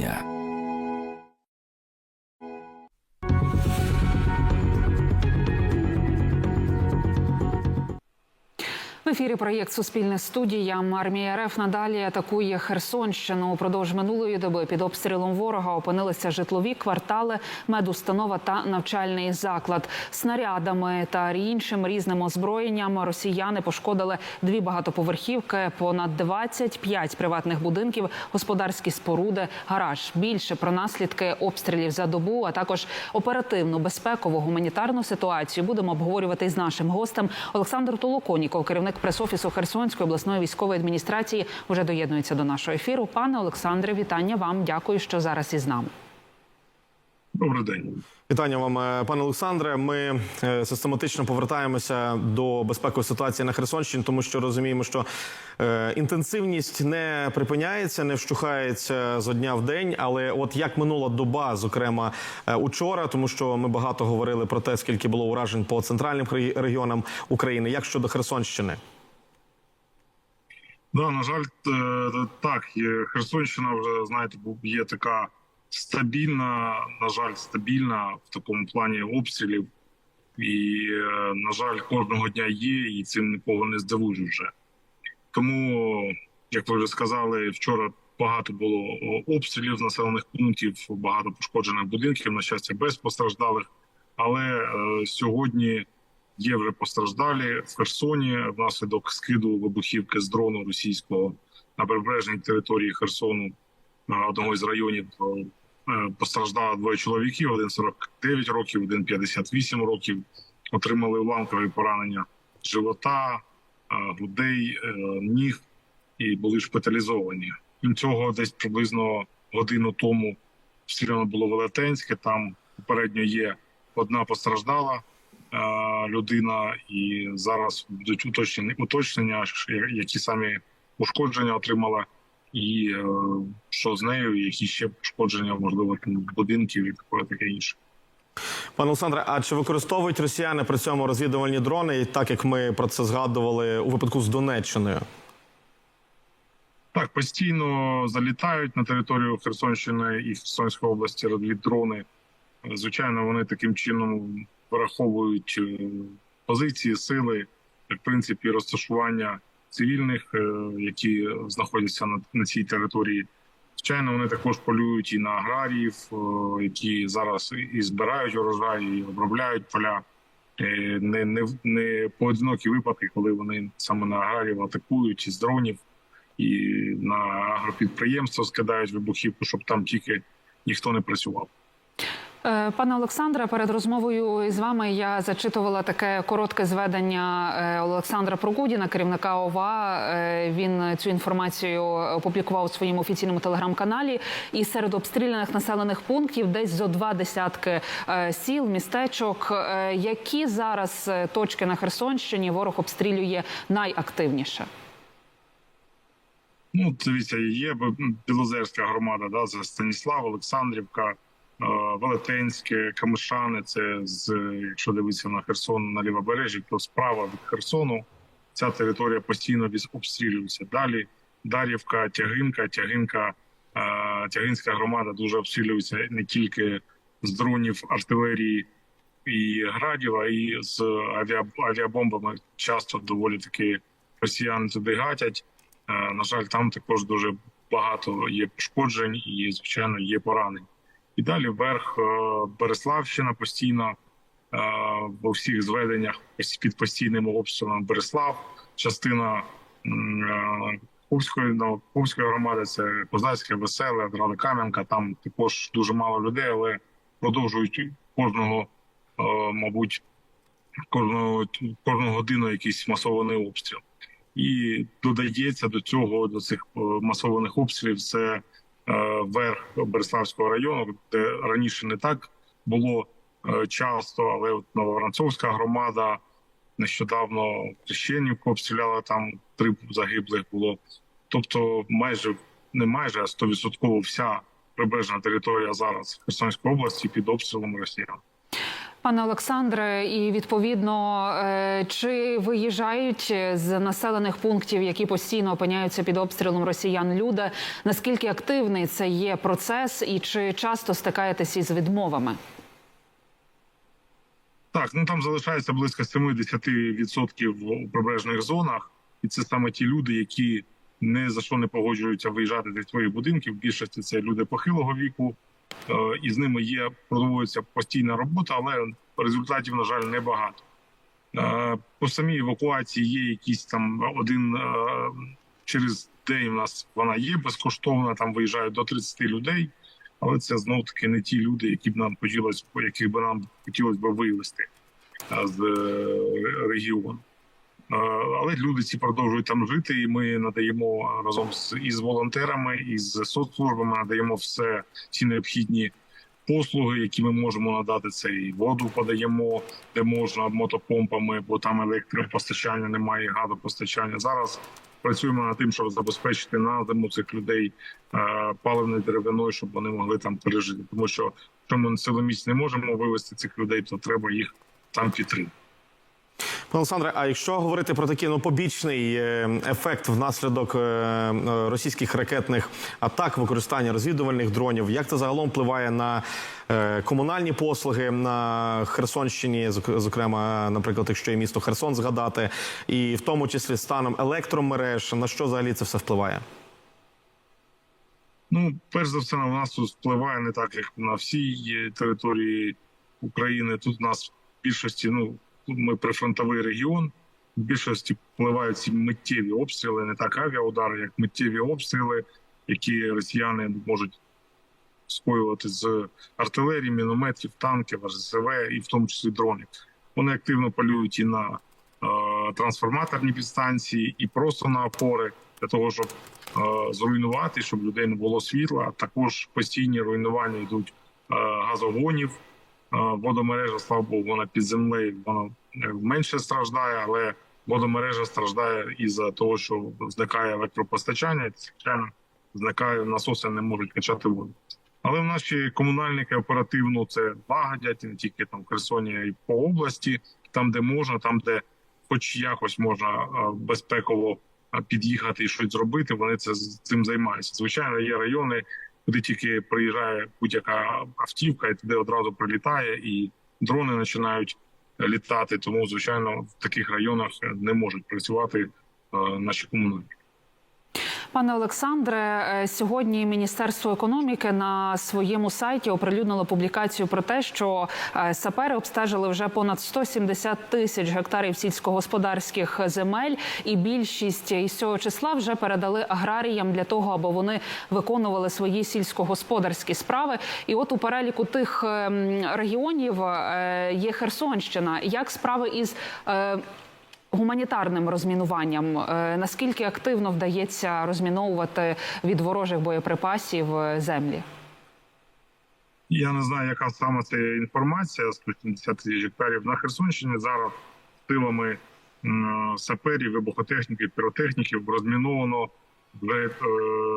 дня. Ефірі проєкт Суспільне студія. Армія РФ надалі атакує Херсонщину. Упродовж минулої доби під обстрілом ворога опинилися житлові квартали, медустанова та навчальний заклад. Снарядами та іншим різним озброєнням росіяни пошкодили дві багатоповерхівки, понад 25 приватних будинків, господарські споруди, гараж. Більше про наслідки обстрілів за добу, а також оперативну безпекову гуманітарну ситуацію будемо обговорювати з нашим гостем Олександр Толоконіков, керівник прес-офісу Херсонської обласної військової адміністрації, вже доєднується до нашого ефіру. Пане Олександре, вітання вам. Дякую, що зараз із нами. Добрий день. Вітання вам, е, пане Олександре. Ми е, систематично повертаємося до безпекової ситуації на Херсонщині, тому що розуміємо, що е, інтенсивність не припиняється, не вщухається з дня в день. Але от як минула доба, зокрема учора, тому що ми багато говорили про те, скільки було уражень по центральним регіонам України. Як щодо Херсонщини? Да, на жаль, е, так, Херсонщина вже знаєте, є така стабільна, на жаль, стабільна в такому плані обстрілів. І, е, на жаль, кожного дня є, і цим нікого не здивуєш вже. Тому, як ви вже сказали, вчора багато було обстрілів з населених пунктів, багато пошкоджених будинків, на щастя, без постраждалих. Але е, сьогодні є вже постраждалі в Херсоні внаслідок скиду вибухівки з дрону російського на прибережній території Херсону на одному із районів. е, Постраждало двоє чоловіків: один 49 років, один 58 років. Отримали уламкові поранення живота, е, грудей, е, ніг і були шпиталізовані. Крім цього, десь приблизно годину тому обстріляно було Велетенське. Там попередньо є одна постраждала е, людина, і зараз будуть уточнені уточнення, які самі ушкодження отримала, і е, що з нею, які ще пошкодження, можливо, будинків і таке таке інше. Пане Олександре, а чи використовують росіяни при цьому розвідувальні дрони, так як ми про це згадували у випадку з Донеччиною? Так, постійно залітають на територію Херсонщини і Херсонської області розвіддрони. Звичайно, вони таким чином враховують позиції, сили, в принципі, розташування цивільних, е, які знаходяться на, на цій території. Звичайно, вони також полюють і на аграріїв, е, які зараз і збирають урожай, і обробляють поля. Е, Не, не, не поодинокі випадки, коли вони саме на аграріїв атакують із дронів і на агропідприємство скидають вибухівку, щоб там тільки ніхто не працював. Е, Пане Олександре, перед розмовою з вами я зачитувала таке коротке зведення е, Олександра Прокудіна, керівника ОВА. Е, Він цю інформацію опублікував у своєму офіційному телеграм-каналі. І серед обстріляних населених пунктів десь зо два десятки сіл, містечок. Які зараз точки на Херсонщині ворог обстрілює найактивніше? Ну, дивіться, є Білозерська громада, да, це Станіслав, Олександрівка, Велетенське, Камишани. Це з якщо дивитися на Херсон на лівобережжі, то справа від Херсону ця територія постійно обстрілюється. Далі Дар'ївка, Тягинка, Тягинка, е, Тягинська громада дуже обстрілюється не тільки з дронів, артилерії і градів, а і з авіа, авіабомбами. Часто доволі таки росіяни туди гатять. Е, На жаль, там також дуже багато є пошкоджень і, звичайно, є поранень. І далі вверх е, Береславщина постійно е, во всіх зведеннях під постійним обстрілом Береслав, частина е, Кубської ну, Кубської громади, це Козацьке, Веселе, Кам'янка. Там також дуже мало людей, але продовжують кожного, е, мабуть, кожного кожну годину якийсь масований обстріл. І додається до цього до цих е, масованих обстрілів це е, верх Береславського району, де раніше не так було е, часто, але от Новофранцовська громада нещодавно Крещенівку обстріляла там три загиблих було. Тобто, майже не майже а стовідсотково вся прибережна територія зараз Херсонської області під обстрілом росіян. Пане Олександре, і відповідно, е, чи виїжджають з населених пунктів, які постійно опиняються під обстрілом росіян, люди? Наскільки активний це є процес, і чи часто стикаєтесь із відмовами? Так, ну там залишається близько 70% у прибережних зонах, і це саме ті люди, які не за що не погоджуються виїжджати зі своїх будинків. В більшості це люди похилого віку, і з ними є проводиться постійна робота, але результатів, на жаль, небагато. Е, По самій евакуації є якісь там один е, через день. У нас вона є безкоштовна. Там виїжджають до 30 людей. Але це знов таки не ті люди, які б нам хотілося, яких би нам хотілося б вивезти з е, регіону. Е, Але люди ці продовжують там жити, і ми надаємо разом з із волонтерами, із соцслужбами надаємо все ці необхідні послуги, які ми можемо надати. Це і воду подаємо, де можна мотопомпами, бо там електропостачання немає, газопостачання. Зараз працюємо над тим, щоб забезпечити на цих людей е, паливною деревиною, щоб вони могли там пережити. Тому що якщо ми силоміць не можемо вивезти цих людей, то треба їх там підтримати. Олександре, а якщо говорити про такий ну побічний е, ефект внаслідок е, е, російських ракетних атак, використання розвідувальних дронів, як це загалом впливає на комунальні послуги на Херсонщині, зокрема, наприклад, якщо є місто Херсон згадати, і в тому числі станом електромереж, на що взагалі це все впливає? Ну, перш за все, на нас тут впливає не так, як на всій території України. Тут у нас в більшості, ну тут ми прифронтовий регіон. В більшості впливають миттєві обстріли, не так авіаудари, як миттєві обстріли, які росіяни можуть скоювати з артилерії, мінометів, танків, РСЗВ і в тому числі дронів. Вони активно полюють і на е, трансформаторні підстанції, і просто на опори для того, щоб е, зруйнувати, щоб людей не було світла. Також постійні руйнування йдуть е, газогонів. Е, водомережа, слава Богу, вона під землею вона е, менше страждає, але водомережа страждає із-за того, що зникає електропостачання, і, звичайно, зникає насоси, не можуть качати воду. Але в наші комунальники оперативно це лагодять не тільки там в Херсоні, а й по області, там, де можна, там, де хоч якось можна е, безпеково під'їхати і щось зробити, вони це з цим займаються. Звичайно, є райони, куди тільки приїжджає будь-яка автівка, і туди одразу прилітає, і дрони починають літати. Тому, звичайно, в таких районах не можуть працювати е, наші комунальники. Пане Олександре, е, сьогодні Міністерство економіки на своєму сайті оприлюднило публікацію про те, що е, сапери обстежили вже понад 170 тисяч гектарів сільськогосподарських земель, і більшість із цього числа вже передали аграріям для того, аби вони виконували свої сільськогосподарські справи. І от у переліку тих ем, регіонів е, є Херсонщина. Як справи із гуманітарним розмінуванням. Е, Наскільки активно вдається розміновувати від ворожих боєприпасів е, землі? Я не знаю, яка саме це інформація. 170 тисяч гектарів на Херсонщині зараз силами саперів, вибухотехніків, піротехніків розміновано вже е,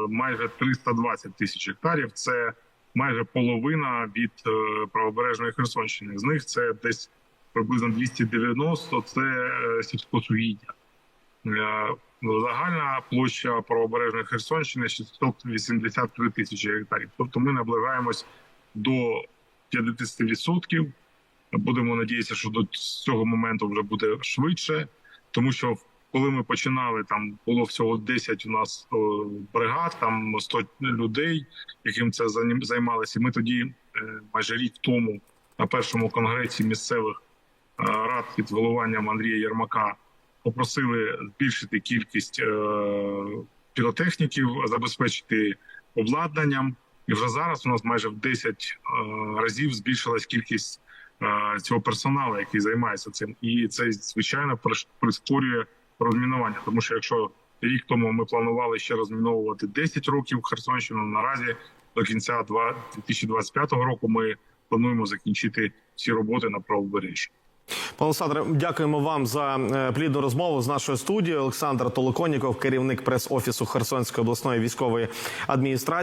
майже 320 тисяч гектарів. Це майже половина від правобережної Херсонщини. З них це десь приблизно 290 – це е, сільськосугіддя. Е, Загальна площа правобережної Херсонщини 683 тисячі гектарів. Тобто ми наближаємось до 50%. Будемо надіятися, що до цього моменту вже буде швидше, тому що коли ми починали, там було всього 10 у нас бригад, там 100 людей, яким це. І Ми тоді е, майже рік тому на першому конгресі місцевих е, під головуванням Андрія Єрмака попросили збільшити кількість е, піротехніків, забезпечити обладнанням. І вже зараз у нас майже в 10 е, разів збільшилась кількість е, цього персоналу, який займається цим, і це звичайно прискорює розмінування. Тому що якщо рік тому ми планували ще розміновувати 10 років Херсонщину, наразі до кінця два- 2025 року ми плануємо закінчити всі роботи на правобережжі. Пане Олександре, дякуємо вам за е, плідну розмову з нашою студією. Олександр Толоконіков, керівник прес-офісу Херсонської обласної військової адміністрації.